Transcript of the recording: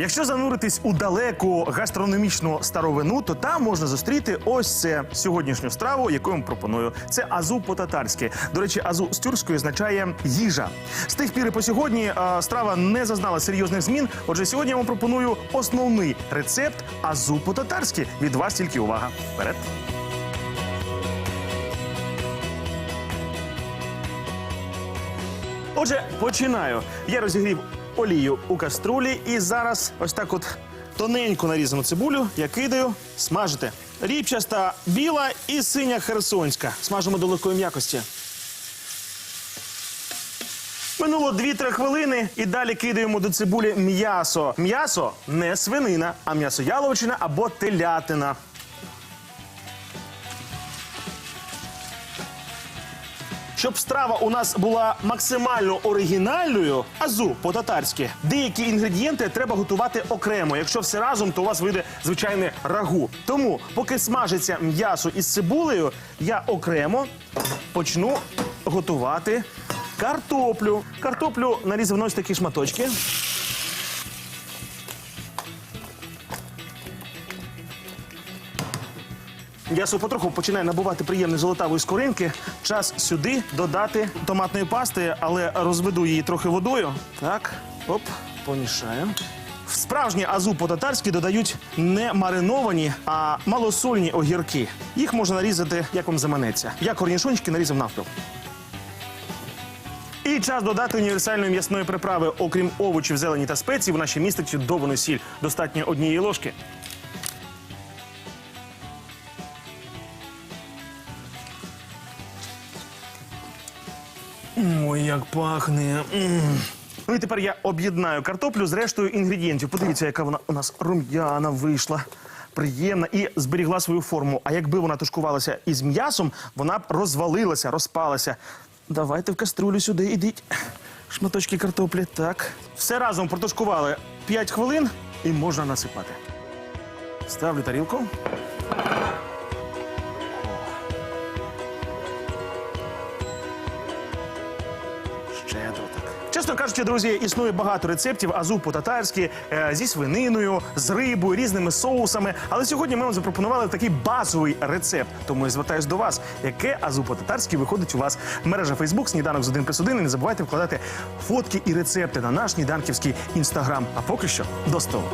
Якщо зануритись у далеку гастрономічну старовину, то там можна зустріти ось це сьогоднішню страву, яку вам пропоную. Це азу по-татарськи. До речі, азу з тюркської означає їжа. З тих пір і по сьогодні а, страва не зазнала серйозних змін. Отже, сьогодні я вам пропоную основний рецепт азу по-татарськи. Від вас тільки увага. Вперед! Отже, починаю. Я розігрів олію у каструлі і зараз ось так от тоненько нарізану цибулю я кидаю смажити. Ріпчаста біла і синя херсонська. Смажимо до легкої м'якості. Минуло 2-3 хвилини і далі кидаємо до цибулі м'ясо. М'ясо не свинина, а м'ясо яловичина або телятина. Щоб страва у нас була максимально оригінальною, азу по-татарськи, деякі інгредієнти треба готувати окремо. Якщо все разом, то у вас вийде звичайне рагу. Тому, поки смажиться м'ясо із цибулею, я окремо почну готувати картоплю. Картоплю нарізав на ось такі шматочки. М'ясо потроху починає набувати приємної золотавої скоринки. Час сюди додати томатної пасти, але розведу її трохи водою. Так, оп, помішаю. В справжнє азу по-татарськи додають не мариновані, а малосольні огірки. Їх можна нарізати, як вам заманеться. Я корнішончики нарізав навпіл. І час додати універсальної м'ясної приправи. Окрім овочів, зелені та спецій, вона ще містить чудовану сіль. Достатньо однієї ложки. Ой, як пахне. Ну і тепер я об'єднаю картоплю з рештою інгредієнтів. Подивіться, яка вона у нас рум'яна вийшла. Приємна і зберігла свою форму. А якби вона тушкувалася із м'ясом, вона б розвалилася, розпалася. Давайте в каструлю сюди ідіть. Шматочки картоплі. Так. Все разом протушкували 5 хвилин і можна насипати. Ставлю тарілку. Чесно кажучи, друзі, існує багато рецептів азу по-татарськи е, зі свининою, з рибою, різними соусами. Але сьогодні ми вам запропонували такий базовий рецепт. Тому я звертаюсь до вас, яке азу по-татарськи виходить у вас. Мережа Фейсбук, сніданок з 1 плюс 1. І не забувайте вкладати фотки і рецепти на наш сніданківський інстаграм. А поки що до столу.